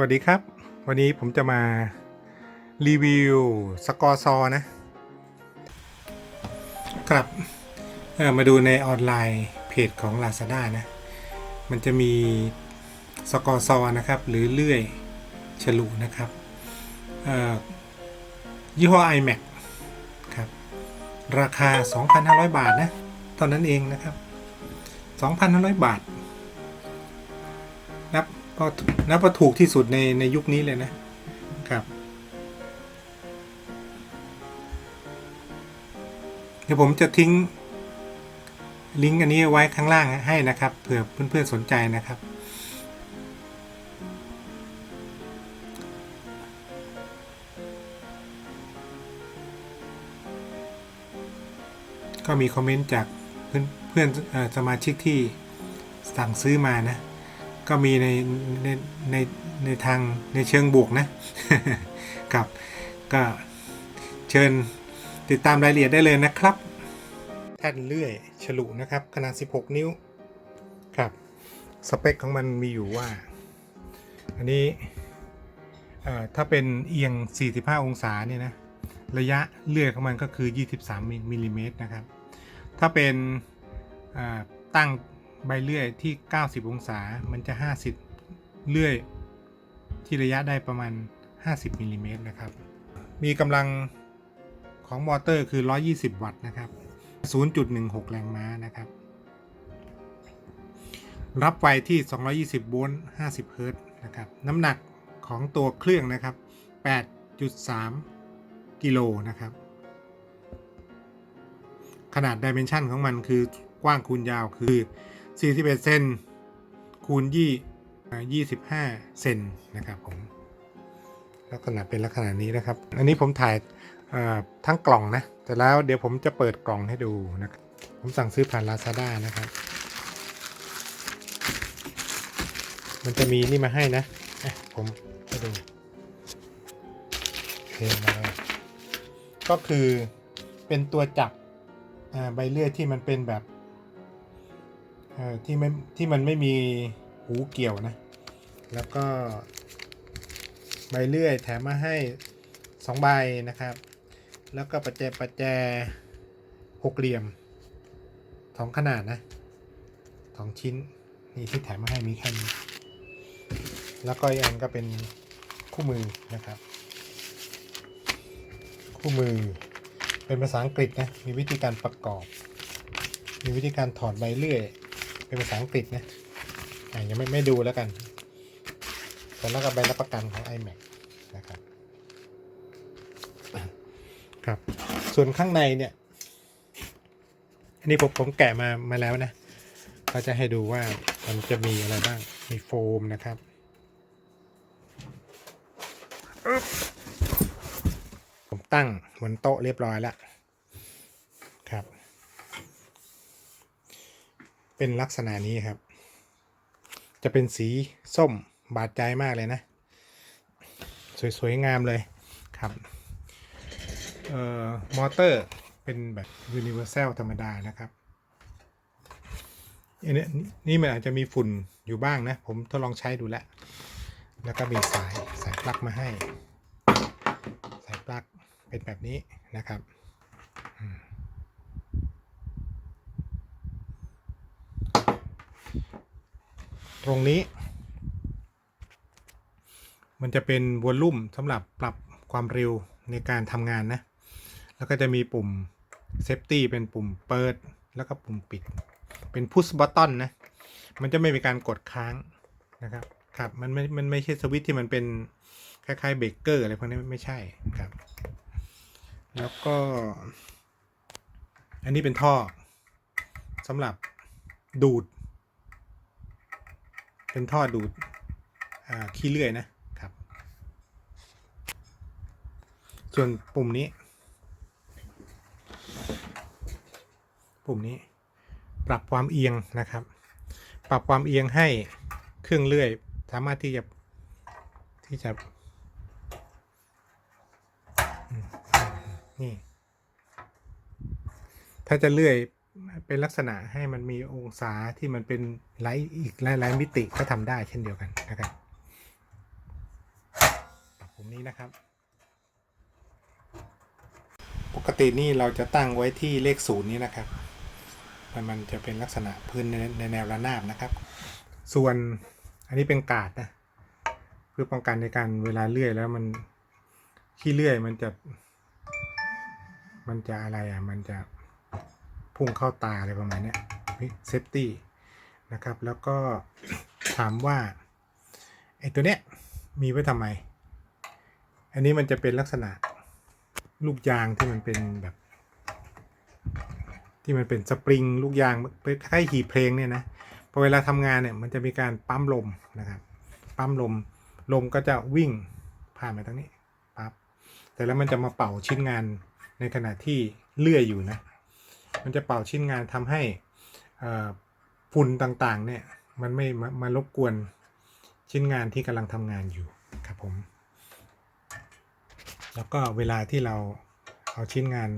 วัสดีครับ วันนี้ผมจะมารีวิวสกอร์ซอนะครับมาดูในออนไลน์เพจของ Lazada นะ มันจะมีสกอร์ซอนะครับ หรือเลื่อยฉลุนะครับยี่ห้อ iMac ครับ ราคา 2,500 บาทนะ ตอนนั้นเองนะครับ 2,500 บาทนับ ก็นับว่าถูกที่สุดในในยุคนี้เลยนะครับเดี๋ยวผมจะทิ้งลิงก์อันนี้ไว้ข้างล่างให้นะครับเผื่อเพื่อนๆสนใจนะครับ ก็มีคอมเมนต์จากเพื่อนเพื่อนเอ่อสมาชิกที่สั่งซื้อมานะ ก็มีในในในในทางในเชิงบวกนะครับ ก็เชิญติดตามรายละเอียดได้เลยนะครับ แท่นเลื่อยฉลุนะครับ ขนาด 16 นิ้วครับสเปคของมันมีอยู่ว่า อันนี้ถ้าเป็นเอียง 45 องศาเนี่ยนะระยะเลื่อยของมันก็คือ 23มิลลิเมตรนะครับ ถ้าเป็นตั้ง ใบเลื่อยที่ 90 องศา มันจะ 50 เลื่อย ที่ระยะได้ประมาณ 50มิลลิเมตรนะครับ มีกำลังของมอเตอร์คือ 120 วัตต์นะครับ 0.16 แรงม้านะครับ รับไฟที่ 220 โวลต์ 50 เฮิรตซ์นะครับ น้ำหนักของตัวเครื่องนะครับ 8.3 กิโลนะครับ ขนาดดิเมนชันของมันคือกว้างคูณยาวคือ 41 เซนคูณยี่อ่า25 เซนนะครับผมลักษณะเป็นลักษณะนี้นะครับ อันนี้ผมถ่ายทั้งกล่องนะ แต่แล้วเดี๋ยวผมจะเปิดกล่องให้ดูนะครับผมสั่งซื้อผ่าน Lazada นะครับ มันจะมีนี่มาให้นะผมให้ดูโอเคมาเลยก็คือเป็นตัวจับใบเลื่อยที่มันเป็นแบบ ที่ไม่ที่มันไม่มีหูเกี่ยวนะ แล้วก็ใบเลื่อยแถมมาให้สองใบนะครับ แล้วก็ประแจประแจหกเหลี่ยมสองขนาดนะสองชิ้น นี่ที่แถมมาให้มีแค่นี้แล้วก็อีกอันก็เป็นคู่มือนะครับ คู่มือเป็นภาษาอังกฤษนะมีวิธีการประกอบ มีวิธีการถอดใบเลื่อย เป็นภาษาอังกฤษนะยังไม่ไม่ดูแล้วกันแต่แล้วก็ใบรับประกันของ iMac นะครับครับ ส่วนข้างในเนี่ย อันนี้ผมผมแกะมามาแล้วนะก็จะให้ดูว่ามันจะมีอะไรบ้าง มีโฟมนะครับผมตั้งบนโต๊ะเรียบร้อยแล้ว ครับ เป็นลักษณะนี้ครับ จะเป็นสีส้มบาดใจมากเลยนะ สวยๆงามเลยครับเอ่อมอเตอร์เป็นแบบ Universal ธรรมดานะครับอันนี้นี่มันอาจจะมีฝุ่นอยู่บ้างนะ ผมทดลองใช้ดูแล้ว แล้วก็มีสายสายปลั๊กมาให้ สายปลั๊กเป็นแบบนี้นะครับ อืม ตรงนี้ มันจะเป็นวอลลุ่มสำหรับปรับความเร็วในการทำงานนะ แล้วก็จะมีปุ่มเซฟตี้เป็นปุ่มเปิด แล้วก็ปุ่มปิด เป็น push button นะ มันจะไม่มีการกดค้างนะครับ ครับ มันไม่ มันไม่ใช่สวิตช์ที่มันเป็นคล้ายๆเบรกเกอร์อะไรพวกนี้ไม่ใช่ครับ แล้วก็ อันนี้เป็นท่อสำหรับดูด เป็นท่อดูดอ่าขี้เลื่อยนะครับ ส่วนปุ่มนี้ ปุ่มนี้ ปรับความเอียงนะครับ ปรับความเอียงให้เครื่องเลื่อย สามารถที่จะที่จะอืมนี่ ถ้าจะเลื่อย เป็นลักษณะให้มันมีองศาที่มันเป็นหลายอีกหลายหลายมิติก็ทำได้เช่นเดียวกันนะครับผมนี้นะครับ ปกตินี่เราจะตั้งไว้ที่เลขศูนย์นี้นะครับ มันมันจะเป็นลักษณะพื้นในในแนวระนาบนะครับ ส่วนอันนี้เป็นกาดนะเพื่อป้องกันในการเวลาเลื่อยแล้วมันขี้เลื่อยมันจะ มันจะอะไรอะมันจะ พุ่งเข้าตาอะไรประมาณนี้เซฟตี้นะครับ แล้วก็ถามว่าไอ้ตัวเนี้ยมีไว้ทำไม อันนี้มันจะเป็นลักษณะลูกยางที่มันเป็นแบบ ที่มันเป็นสปริงลูกยางเป็นคล้ายหีเพลงเนี่ยนะพอเวลาทำงานเนี่ยมันจะมีการปั๊มลมนะครับปั๊มลมลมก็จะวิ่งผ่านมาทางนี้ปั๊บแต่แล้วมันจะมาเป่าชิ้นงานในขณะที่เลื่อยอยู่นะ มันจะเป่าชิ้นงานทำให้ฝุ่นต่างๆเนี่ยมันไม่มารบกวนชิ้นงานที่กำลังทำงานอยู่ครับผม แล้วก็เวลาที่เราเอาชิ้นงาน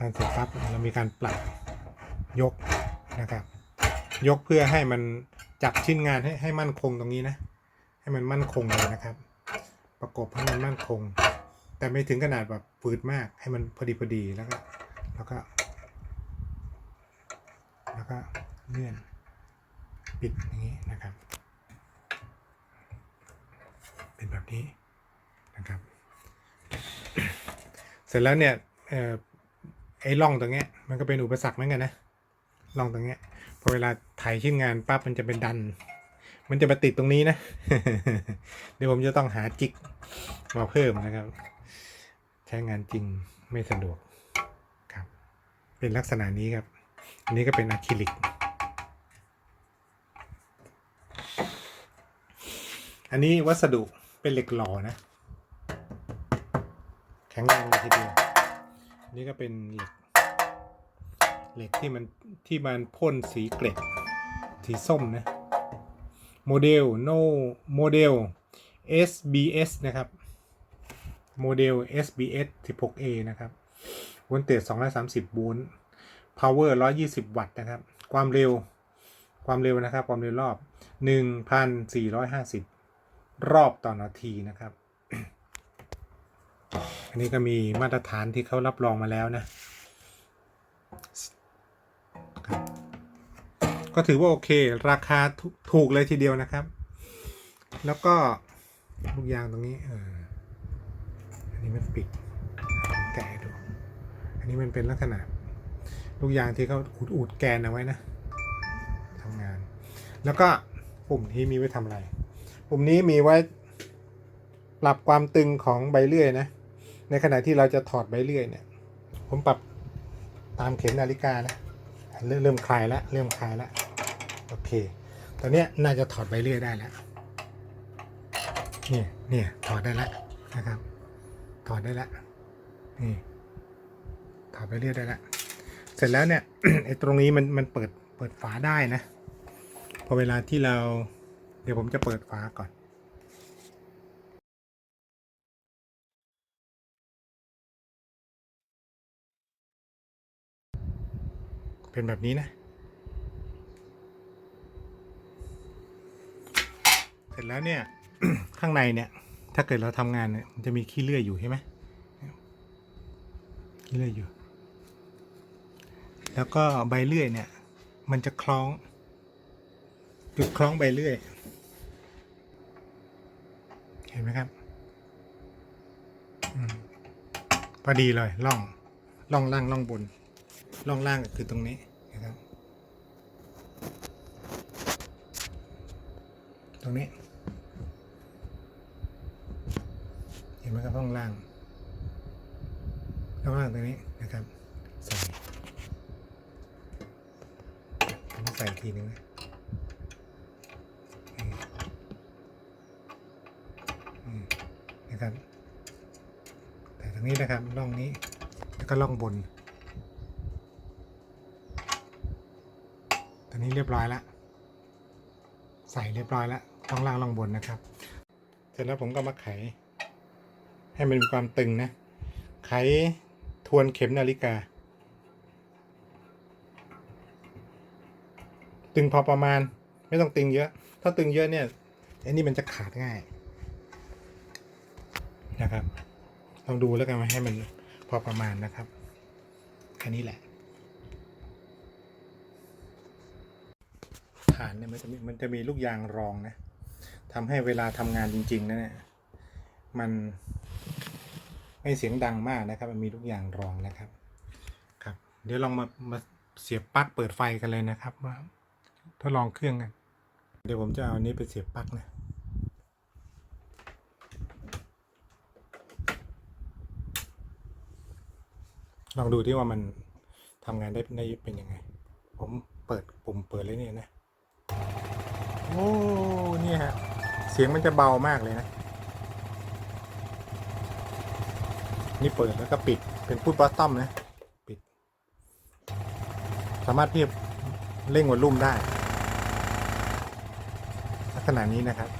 งานเสร็จปั๊บเรามีการปรับยกนะครับ ยกเพื่อให้มันจับชิ้นงานให้ให้มั่นคงตรงนี้นะ ให้มันมั่นคงเลยนะครับ ประกบให้มันมั่นคง แต่ไม่ถึงขนาดแบบฝืดมากให้มันพอดีพอดีแล้วก็แล้วก็ แล้วก็เลื่อนปิดอย่างนี้นะครับ เป็นแบบนี้นะครับ เสร็จแล้วเนี่ยออไอ้ร่องตรงเนี้ยมันก็เป็นอุปสรรคเหมือนกันนะร่องตรงเนี้ยพอเวลาถ่ายชิ้นงานปั๊บมันจะเป็นดัน มันจะมาติดตรงนี้นะ เดี๋ยวผมจะต้องหาจิกมาเพิ่มนะครับ ใช้งานจริงไม่สะดวกครับ เป็นลักษณะนี้ครับ อันนี้ก็เป็นอะคริลิก อันนี้วัสดุเป็นเหล็กหล่อนะ แข็งแรงเลยทีเดียวนนี้ก็เป็นเหล็ก เหล็กที่มันที่มันพ่นสีเกล็ด สีส้มนะโมเดล no โมเดล SBS นะครับ โมเดล SBS 16A นะครับ โวลเตจ230 โวลต์ power 120 วัตต์นะครับ ความเร็ว ความเร็วนะครับ ความเร็วรอบ 1,450 รอบต่อนาทีนะครับ อันนี้ก็มีมาตรฐานที่เขารับรองมาแล้วนะ ก็ถือว่าโอเค ราคาถูถูกเลยทีเดียวนะครับ แล้วก็ลูกยางตรงนี้เอออันนี้มันปิดแกะดู อันนี้มันเป็นลักษณะ ลูกยางที่เขาอุดอุดแกนเอาไว้นะทำงาน แล้วก็ปุ่มที่มีไว้ทำอะไร ปุ่มนี้มีไว้ปรับความตึงของใบเลื่อยนะ ในขณะที่เราจะถอดใบเลื่อยเนี่ย ผมปรับตามเข็มนาฬิกานะเริ่มเริ่มคลายแล้วเริ่มคลายแล้วโอเค ตอนนี้น่าจะถอดใบเลื่อยได้แล้วนี่นี่ถอดได้แล้วนะครับ ถอดได้แล้วนี่ถอดใบเลื่อยได้แล้ว เสร็จแล้วเนี่ยไอ้ตรงนี้มันมันเปิดเปิดฝาได้นะ พอเวลาที่เรา เดี๋ยวผมจะเปิดฝาก่อนเป็นแบบนี้นะ เสร็จแล้วเนี่ย ข้างในเนี่ย ถ้าเกิดเราทำงานเนี่ยมันจะมีขี้เลื่อยอยู่ใช่ไหมขี้เลื่อยอยู่ แล้วก็ใบเลื่อยเนี่ย มันจะคล้อง จุดคล้องใบเลื่อย เห็นไหมครับอพอดีเลยล่องล่องล่างล่องบนล่องล่างก็คือตรงนี้นะครับ ตรงนี้ เห็นไหมครับล่องล่างล่องล่างตรงนี้นะครับ ใส่ผมใส่อีกทีนึงนะนี่อืมนะครับ แต่ตรงนี้นะครับล่องนี้ แล้วก็ล่องบนตอนนี้เรียบร้อยแล้ว ใส่เรียบร้อยแล้วล่องล่างล่องบนนะครับ เสร็จแล้วผมก็มาไข ให้มันมีความตึงนะ ไขทวนเข็มนาฬิกา ตึงพอประมาณ ไม่ต้องตึงเยอะ ถ้าตึงเยอะเนี่ยไอ้นี่มันจะขาดง่ายนะครับลองดูแล้วกันว่าให้มันพอประมาณนะครับแค่นี้แหละฐานเนี่ยมันจะมีมันจะมีลูกยางรองนะทำให้เวลาทำงานจริงๆนะเนี่ยมันไม่เสียงดังมากนะครับ มันมีลูกยางรองนะครับ ครับ เดี๋ยวลองมามาเสียบปลั๊กเปิดไฟกันเลยนะครับว่า ทดลองเครื่องกันเดี๋ยวผมจะเอาอันนี้ไปเสียบปลั๊กนะลองดูที่ว่ามันทำงานได้ได้เป็นยังไง ผมเปิดปุ่มเปิดเลยเนี่ยนะ โอ้เนี่ยฮะ เสียงมันจะเบามากเลยนะ นี่เปิดแล้วก็ปิดเป็นพูดบอสตอมนะ ปิด สามารถเทียบเร่งวอลลุ่มได้ ลักษณะนี้นะครับ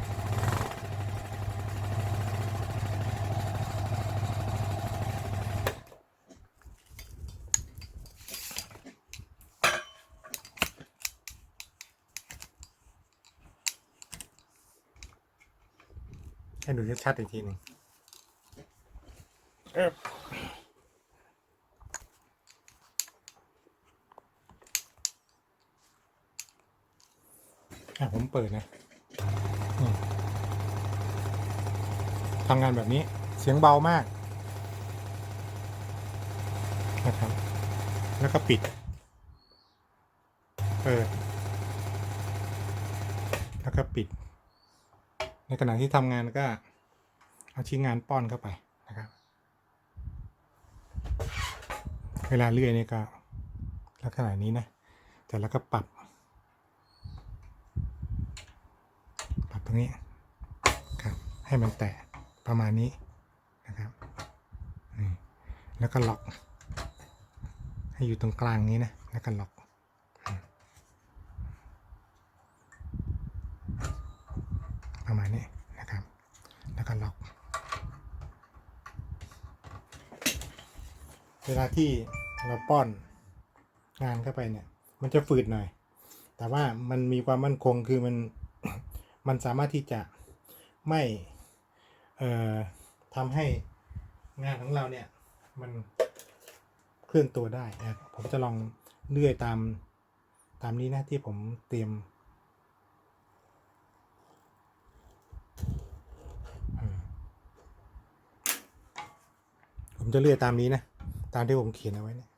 ให้ดูชัดๆอีกทีหนึ่งเอิบอะผมเปิดนะ ทำงานแบบนี้เสียงเบามากนะครับแล้วก็ปิด เปิด แล้วก็ปิด ในขณะที่ทำงานก็ เอาชิ้นงานป้อนเข้าไปนะครับ เวลาเลื่อยนี่ก็ลักษณะนี้นะ แต่แล้วก็ปรับ ปรับตรงนี้ครับให้มันแตะ ประมาณนี้นะครับนี่แล้วก็ล็อก ให้อยู่ตรงกลางนี้นะแล้วก็ล็อกประมาณนี้นะครับ แล้วก็ล็อก เวลาที่เราป้อนงานเข้าไปเนี่ย มันจะฝืดหน่อย แต่ว่ามันมีความมั่นคงคือมัน มันสามารถที่จะไม่ ทำให้งานของเราเนี่ยมันเคลื่อนตัวได้นะผมจะลองเลื่อยตามตามนี้นะที่ผมเตรียมผมจะเลื่อยตามนี้นะ ตามที่ผมเขียนเอาไว้เนี่ย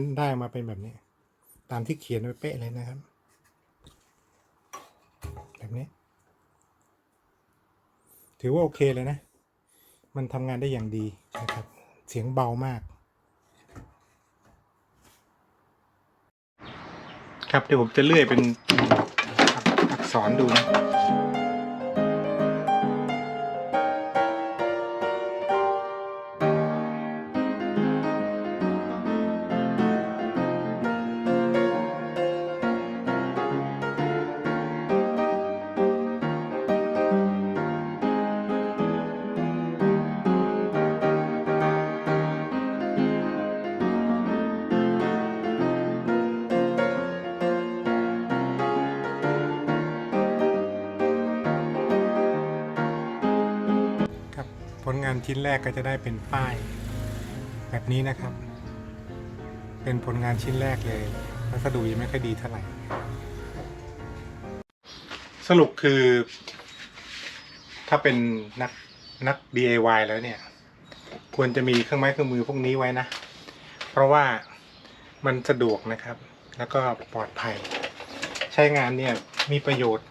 ผลงานได้ออกมาเป็นแบบนี้ ตามที่เขียนไว้เป๊ะเลยนะครับ แบบนี้ ถือว่าโอเคเลยนะ มันทำงานได้อย่างดีนะครับ เสียงเบามากครับเดี๋ยวผมจะเลื่อยเป็นอักษรดูนะ ลงานชิ้นแรกก็จะได้เป็นป้าย แบบนี้นะครับ เป็นผลงานชิ้นแรกเลยวัสดุยังไม่ค่อยดีเท่าไหร่ สรุปคือ ถ้าเป็นนักนัก DIY แล้วเนี่ย ควรจะมีเครื่องไม้เครื่องมือพวกนี้ไว้นะ เพราะว่ามันสะดวกนะครับ แล้วก็ปลอดภัย ใช้งานเนี่ยมีประโยชน์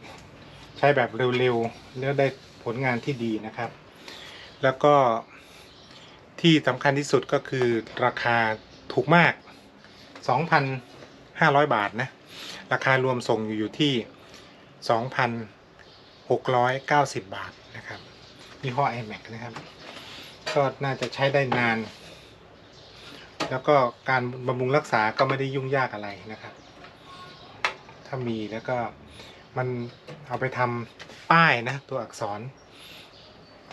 ใช้แบบเร็วๆแล้วได้ผลงานที่ดีนะครับ แล้วก็ที่สำคัญที่สุดก็คือราคาถูกมาก 2,500 บาทนะ ราคารวมส่งอยู่ที่ 2,690 บาทนะครับยี่ห้อ iMac นะครับ ก็น่าจะใช้ได้นาน แล้วก็การบำรุงรักษาก็ไม่ได้ยุ่งยากอะไรนะครับ ถ้ามีแล้วก็มันเอาไปทำป้ายนะ ตัวอักษร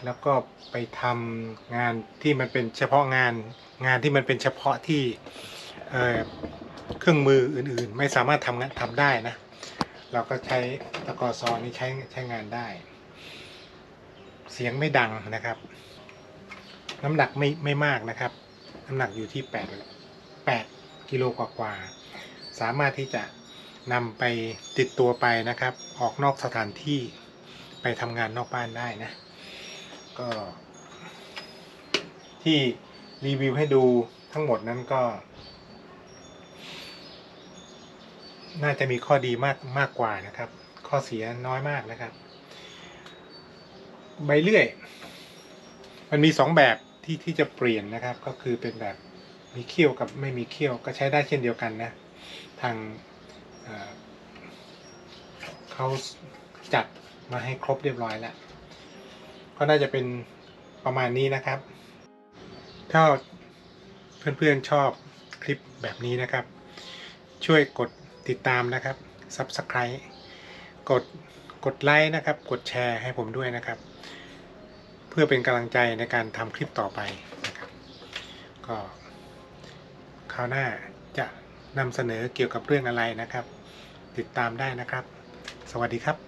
แล้วก็ไปทำงานที่มันเป็นเฉพาะงานงานที่มันเป็นเฉพาะที่เเครื่องมืออื่นๆ ไม่สามารถทำงานทำได้นะ เราก็ใช้ตะกอซอนี่ใช้ใช้งานได้ เสียงไม่ดังนะครับ น้ำหนักไม่ไม่มากนะครับ น้ำหนักอยู่ที่ 8 8กิโลกว่าๆสามารถที่จะนำไปติดตัวไปนะครับ ออกนอกสถานที่ไปทำงานนอกบ้านได้นะ ก็ ที่รีวิวให้ดูทั้งหมดนั้นก็ น่าจะมีข้อดีมากมากกว่านะครับ ข้อเสียน้อยมากนะครับ ใบเลื่อย มันมีสองแบบที่ที่จะเปลี่ยนนะครับ ก็คือเป็นแบบมีเขี้ยวกับไม่มีเขี้ยวก็ใช้ได้เช่นเดียวกันนะ ทางเอ่อเขาจัดมาให้ครบเรียบร้อยแล้ว ก็น่าจะเป็นประมาณนี้นะครับ ถ้าเพื่อนๆชอบคลิปแบบนี้นะครับ ช่วยกดติดตามนะครับ Subscribe กดกดไลค์นะครับ กดแชร์ให้ผมด้วยนะครับ เพื่อเป็นกำลังใจในการทำคลิปต่อไปนะครับ ก็คราวหน้าจะนำเสนอเกี่ยวกับเรื่องอะไรนะครับ ติดตามได้นะครับ สวัสดีครับ